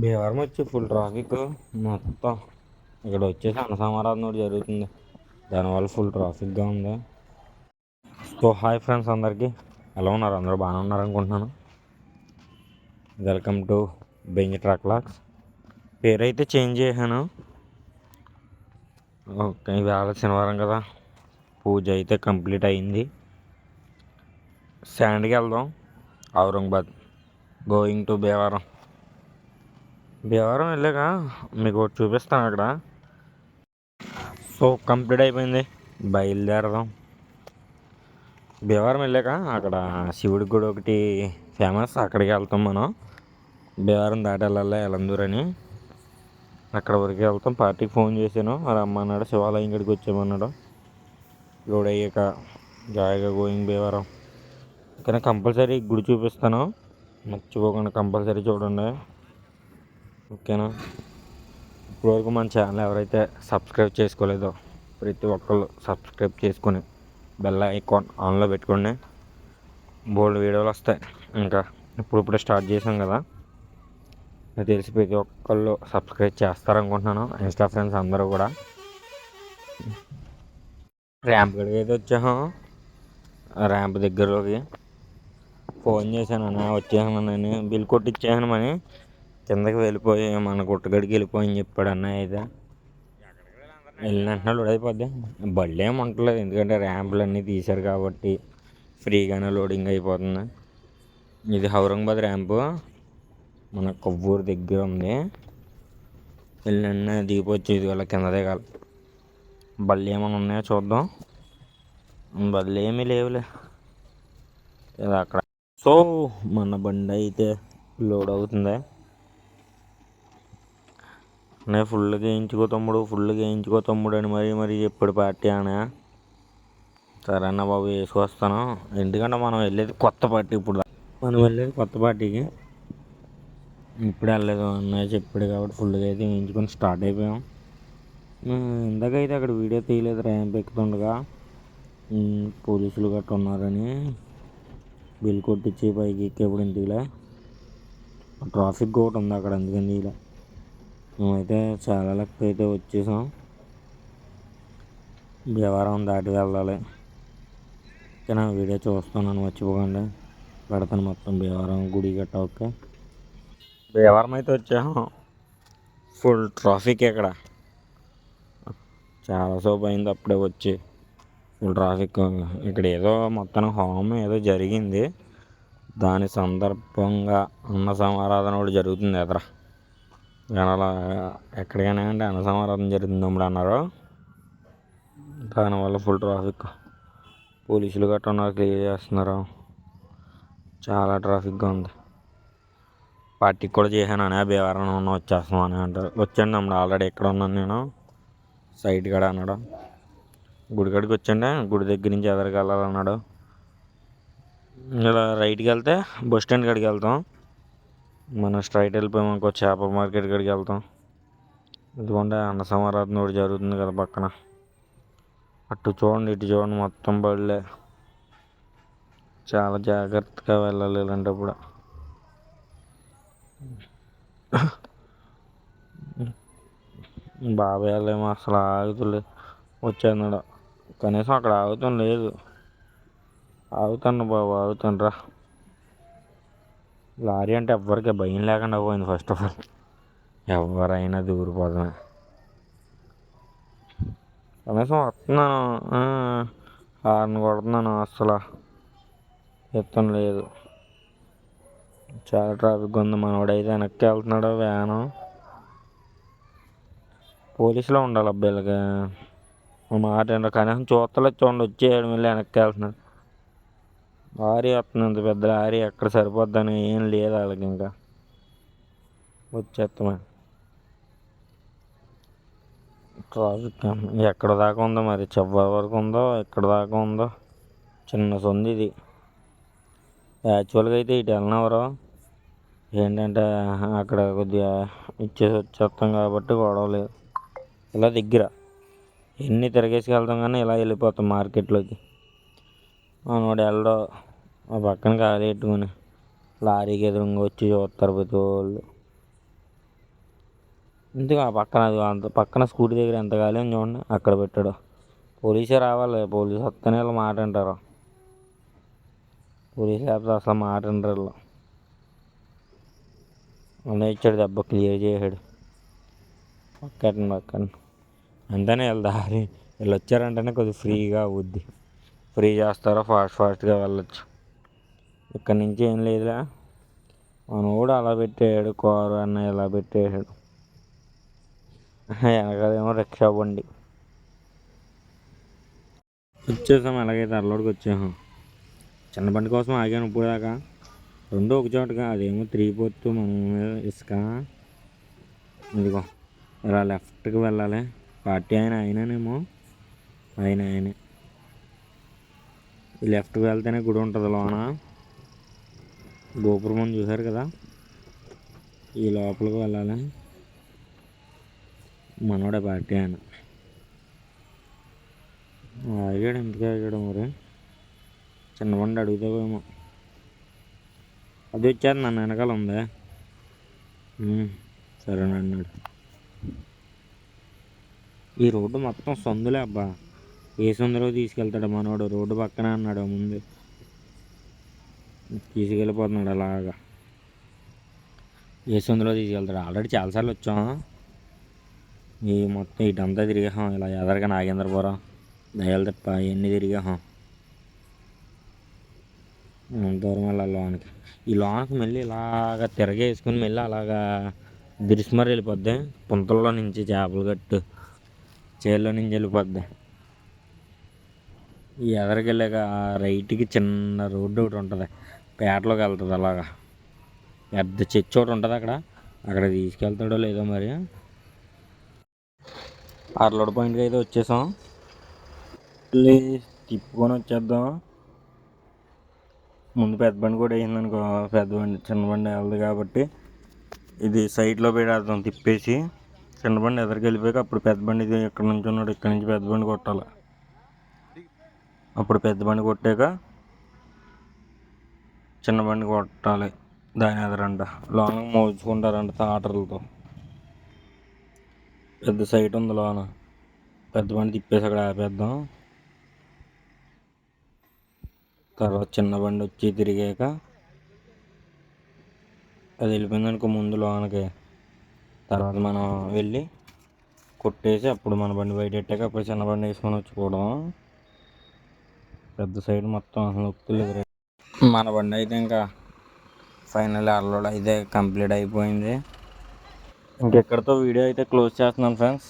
భీవరం వచ్చి full traffic మొత్తం. ఇక్కడ వచ్చేసి అన్నసమారాధన ఒకటి జరుగుతుంది. దానివల్ల ఫుల్ ట్రాఫిక్గా ఉంది. సో హాయ్ ఫ్రెండ్స్ అందరికీ. ఎలా ఉన్నారు? అందరూ బాగానే ఉన్నారు అనుకుంటున్నాను. వెల్కమ్ టు బెంజ్ ట్రాక్ లాక్స్ పేరు అయితే చేంజ్ చేశాను. ఓకే ఇవాళ శనివారం కదా. పూజ అయితే కంప్లీట్ అయింది. శాండ్కి వెళ్దాం. ఔరంగాబాద్ గోయింగ్ టు భీవరం భీమవరం వెళ్ళాక మీకు ఒకటి చూపిస్తాను అక్కడ. సో కంప్లీట్ అయిపోయింది. బయలుదేరదాం. భీమవరం వెళ్ళాక అక్కడ శివుడి గుడి ఒకటి ఫేమస్. అక్కడికి వెళ్తాం మనం. భీమవరం దాటి వెళ్ళాలి ఎలందూరు అని. అక్కడ వరకు వెళ్తాం. పార్టీకి ఫోన్ చేశాను. రమ్మన్నాడు. శివాలయం గడికి వచ్చామన్నాడు. లోడ్ అయ్యాక జాయిగా గోయింగ్ భీమవరం కానీ కంపల్సరీ గుడి చూపిస్తాను. మర్చిపోకుండా కంపల్సరీ చూడండి. ఓకేనా? ఇప్పటివరకు మన ఛానల్ ఎవరైతే సబ్స్క్రైబ్ చేసుకోలేదో ప్రతి ఒక్కళ్ళు సబ్స్క్రైబ్ చేసుకొని బెల్ ఐకాన్ ఆన్లో పెట్టుకోండి. బోల్డ్ వీడియోలు వస్తాయి. ఇంకా ఇప్పుడిప్పుడే స్టార్ట్ చేసాం కదా. నాకు తెలిసి ప్రతి ఒక్కళ్ళు సబ్స్క్రైబ్ చేస్తారనుకుంటున్నాను. ఇన్స్టా ఫ్రెండ్స్ అందరూ కూడా. ర్యాంప్ గడికి అయితే వచ్చాము ర్యాంప్ దగ్గరలోకి ఫోన్ చేశాను. అన్న వచ్చేసాను నేను. బిల్ కొట్టిచ్చేసాను అని కిందకి వెళ్ళిపోయి మన గుట్టగడికి వెళ్ళిపోయి అని చెప్పాడు అన్నయ్య అయితే. వెళ్ళిన వెంటనే లోడ్ అయిపోద్ది. బళ్ళు ఏమి ఉండలేదు ఎందుకంటే ర్యాంపులు అన్నీ తీశారు కాబట్టి ఫ్రీగానే లోడింగ్ అయిపోతుంది. ఇది హౌరంగాబాద్ ర్యాంపు. మన కొవ్వూరు దగ్గర ఉంది. వెళ్ళిన దిగిపోవచ్చు ఇది వాళ్ళ కింద దిగాలి. బళ్ళు ఏమైనా ఉన్నాయో చూద్దాం. బళ్ళు ఏమీ లేవులే. ఇది అక్కడ. సో మన బండి అయితే లోడ్ అవుతుంది. నేను ఫుల్గా వేయించుకో తమ్ముడు ఫుల్గా వేయించుకో తమ్ముడు అని మరీ మరీ చెప్పాడు పార్టీ అనే సరే అన్న బాబు వేసుకొస్తాను ఎందుకంటే మనం వెళ్ళేది కొత్త పార్టీ ఇప్పుడు మనం వెళ్ళేది కొత్త పార్టీకి. ఇప్పుడు వెళ్ళలేదు అన్నయ్య చెప్పాడు కాబట్టి ఫుల్గా అయితే వేయించుకొని స్టార్ట్ అయిపోయాం. ఇందాకైతే అక్కడ వీడియో తీయలేదు ర్యాంప్ ఎక్కుతుండగా పోలీసులు గట్రా ఉన్నారని. బిల్ కొట్టించి పైకి ఎక్కేప్పుడు ఇంటికిలా ట్రాఫిక్ ఒకటి ఉంది అక్కడ అందుకని ఇలా మేమైతే చాలా లెక్క అయితే వచ్చేసాం. భీమవరం దాటి వెళ్ళాలి. ఓకేనా వీడియో చూస్తున్నాను మర్చిపోకండి. పెడతాను మొత్తం భీమవరం గుడి గట్ట ఓకే భీమవరం అయితే వచ్చాము ఫుల్ ట్రాఫిక్ ఇక్కడ. చాలాసేపు అయింది అప్పుడే వచ్చి. Full traffic. ఇక్కడ ఏదో మొత్తం హోమం ఏదో జరిగింది. దాని సందర్భంగా అన్న సమారాధన కూడా జరుగుతుంది ఎదరా. జనాల ఎక్కడికైనా అంటే అన్న సమారాధన జరుగుతుంది తమ్ముడు అన్నారు దానివల్ల ఫుల్ ట్రాఫిక్. పోలీసులు గట్రా ఉన్నారు క్లియర్ చేస్తున్నారు. చాలా ట్రాఫిక్గా ఉంది. పార్టీకి కూడా చేశాను అనే భీవరం ఉన్న వచ్చేస్తాం అని అంటారు. వచ్చాను అమ్ముడు ఆల్రెడీ ఎక్కడ ఉన్నాను నేను. సైడ్ కాడ అన్నాడు. గుడి కాడికి వచ్చాండే గుడి దగ్గర నుంచి ఎదరికి వెళ్ళాలన్నాడు ఇలా రైట్కి వెళ్తే బస్ స్టాండ్ కాడికి వెళ్తాం. మనం స్ట్రైట్ వెళ్ళిపోయామనుకో చేపల మార్కెట్ కాడికి వెళ్తాం. ఇదిగోండి అన్న సమారాధన ఒకటి జరుగుతుంది కదా పక్కన. అటు చూడండి ఇటు చూడండి మొత్తం బళ్ళే. చాలా జాగ్రత్తగా వెళ్ళాలి ఇలాంటప్పుడు. బాబాయ్ వాళ్ళేమో అసలు ఆగుతులేదు వచ్చాడు కనీసం అక్కడ ఆగుతాం లేదు. ఆగుతాను బాబు ఆగుతాను రా. లారీ అంటే ఎవ్వరికి భయం లేకుండా పోయింది ఫస్ట్ ఆఫ్ ఆల్ ఎవరైనా దూరిపోతామే. కనీసం వస్తున్నాను. హార్న్ కొడుతున్నాను అసలు ఎత్తడం లేదు. చాలా ట్రాఫిక్ ఉంది. మనవాడైతే వెనక్కి వెళ్తున్నాడు వ్యాను. పోలీసులో ఉండాలి అబ్బాయిలకి. మాట కనీసం చూస్తలేదు చూడండి వచ్చేయడం వెళ్ళి వెనక్కి వెళ్తున్నాడు. లారీ వస్తుంది పెద్ద ఆరి ఎక్కడ సరిపోద్దని ఏం లేదు వాళ్ళకి ఇంకా. వచ్చేస్తామా? ట్రాఫిక్ ఎక్కడ దాకా ఉందో మరి? చివరి వరకు ఉందో? ఎక్కడ దాకా ఉందో? చిన్న సొంది ఇది. యాక్చువల్గా అయితే ఇటు వెళ్ళినవరు. ఏంటంటే అక్కడ కొద్దిగా ఇచ్చేసి వచ్చేస్తాం కాబట్టి గొడవ లేదు. ఇలా దగ్గర. ఎన్ని తిరగేసి వెళ్తాం కానీ ఇలా వెళ్ళిపోతాం మార్కెట్లోకి. మనోడు వెళ్ళడం ఆ పక్కన ఖాళీ పెట్టుకుని లారీకి ఎదురుగా వచ్చి చూస్తారు ప్రతి వాళ్ళు ఎందుకు ఆ పక్కన అది అంత పక్కన స్కూటీ దగ్గర ఎంత గాలి అని చూడండి అక్కడ పెట్టాడు. పోలీసే రావాలి పోలీసు వస్తేనే వీళ్ళు మాట అంటారు పోలీసు లేకపోతే అసలు మాట అంటారు వీళ్ళు. అన్నీ ఇచ్చాడు దెబ్బ క్లియర్ చేశాడు. పక్కన పక్కన. అంతేనే వీళ్ళు దారి. వీళ్ళు వచ్చారంటేనే కొద్దిగా ఫ్రీగా అవుద్ది. ఫ్రీ చేస్తారో ఫాస్ట్ ఫాస్ట్గా వెళ్ళొచ్చు. ఇక్కడ నుంచి ఏం లేదులే. మన కూడా అలా పెట్టాడు కారు అన్న ఇలా పెట్టేసాడు వెనకాలేమో రిక్షా బండి. వచ్చేసాం ఎలాగైతే అల్లోడికి వచ్చాము చిన్న బండి కోసం ఆగాను ఇప్పుడు దాకా. రెండు ఒక చోటగా అదేమో త్రీ ఫోర్త్ మనం ఇసుక. ఇదిగో ఇలా లెఫ్ట్కి వెళ్ళాలి. పార్టీ ఆయన ఆయననేమో. ఆయన ఆయనే. లెఫ్ట్కి వెళ్తేనే గుడి ఉంటుంది లోన. గోపురం చూశారు కదా? ఈ లోపలికి వెళ్ళాలి. మనోడే పార్టీ ఆయన. ఆగాడు ఎందుకు ఆగాడు మరి? చిన్న బండి అడుగుతావేమో అది వచ్చేది నన్ను వెనకాల ఉందా. సరేనన్నాడు. ఈ రోడ్డు మొత్తం సందులే అబ్బా. ఏ సందులో తీసుకెళ్తాడు మనోడు. రోడ్డు పక్కన అన్నాడు ముందు. తీసుకెళ్ళిపోతున్నాడు అలాగా. ఏ సందులో తీసుకెళ్తాడు. ఆల్రెడీ చాలాసార్లు వచ్చాం. ఈ మొత్తం ఇటంతా తిరిగాం ఇలా ఎదరగా నాగేంద్రపురం దయాలు తప్ప ఇవన్నీ తిరిగాం దూరం వెళ్ళాలి లోనికి. ఈ లోనకి మళ్ళీ ఇలాగ తిరగేసుకుని మళ్ళీ అలాగా దిరిసిమరి వెళ్ళిపోద్ది. పుంతల్లో నుంచి చేపలు కట్టు. చేల్లో నుంచి వెళ్ళిపోద్ది. ఈ ఎదరికెళ్ళాక రైట్కి చిన్న రోడ్డు ఒకటి ఉంటుంది. పేటలోకి వెళ్తుంది అలాగా. పెద్ద చర్చ్ ఒకటి ఉంటుంది అక్కడ. అక్కడ తీసుకెళ్తాడో లేదో మరి. అర్లోడ్ పాయింట్కి అయితే వచ్చేసాం. మళ్ళీ తిప్పుకొని వచ్చేద్దాం. ముందు పెద్ద బండి కూడా వేసింది అనుకో పెద్ద బండి చిన్న బండి వెళ్ళదు కాబట్టి. ఇది సైడ్లో పెట్టేద్దాం తిప్పేసి. చిన్న బండి ఎదరికి వెళ్ళిపోయాక అప్పుడు పెద్ద బండి ఇది ఇక్కడ నుంచి ఉన్నాడు ఇక్కడ నుంచి పెద్ద బండి కొట్టాలి. అప్పుడు పెద్ద బండి కొట్టాక చిన్న బండి కొట్టాలి దాని ఎదరంట. లోన మోచుకుంటారంట తాటర్లతో. పెద్ద సైట్ ఉంది లోన. పెద్ద బండి తిప్పేసి అక్కడ ఆపేద్దాం. తర్వాత చిన్న బండి వచ్చి తిరిగాక అది వెళ్ళిపోయిందనుకో ముందు లోనకి. తర్వాత మనం వెళ్ళి కొట్టేసి అప్పుడు మన బండి బయట పెట్టాక అప్పుడు చిన్న బండి వేసుకొని వచ్చుకోవడం పెద్ద సైడ్ మొత్తం అసలు మన బండి అయితే ఇంకా ఫైనల్ అర్లోడ్ అయితే కంప్లీట్ అయిపోయింది. ఇంకెక్కడితో వీడియో అయితే క్లోజ్ చేస్తున్నాను friends.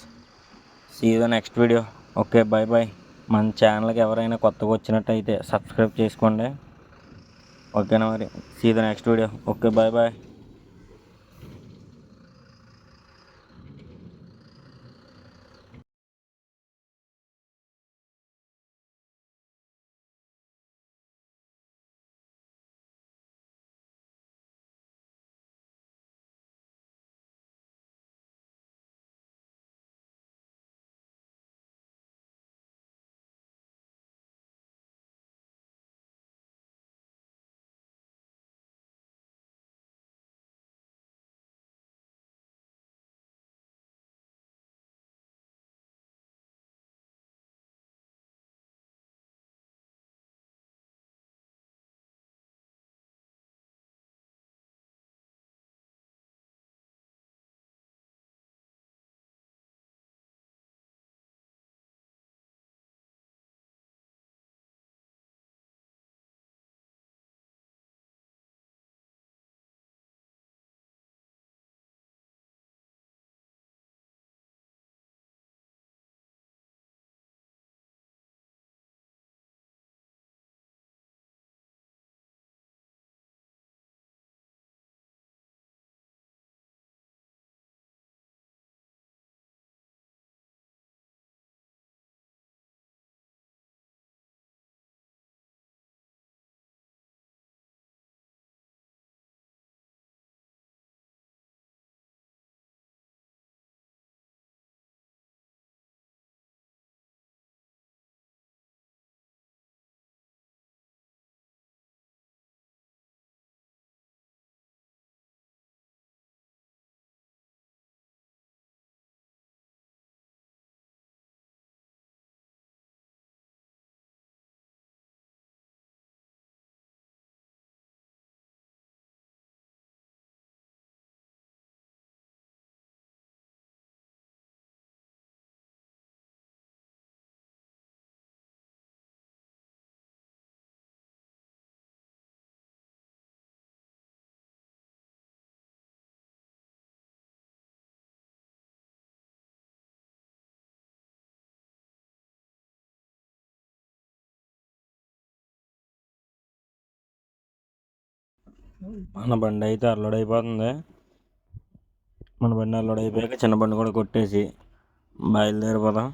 See the next video okay bye bye మన ఛానల్కి ఎవరైనా కొత్తగా వచ్చినట్టయితే సబ్స్క్రైబ్ చేసుకోండి. ఓకేనా మరి see the next video okay bye bye మన బండి అయితే అల్లుడు అయిపోతుంది మన బండి అల్లుడు అయిపోయాక చిన్న బండి కూడా కొట్టేసి బయలుదేరిపోదాం.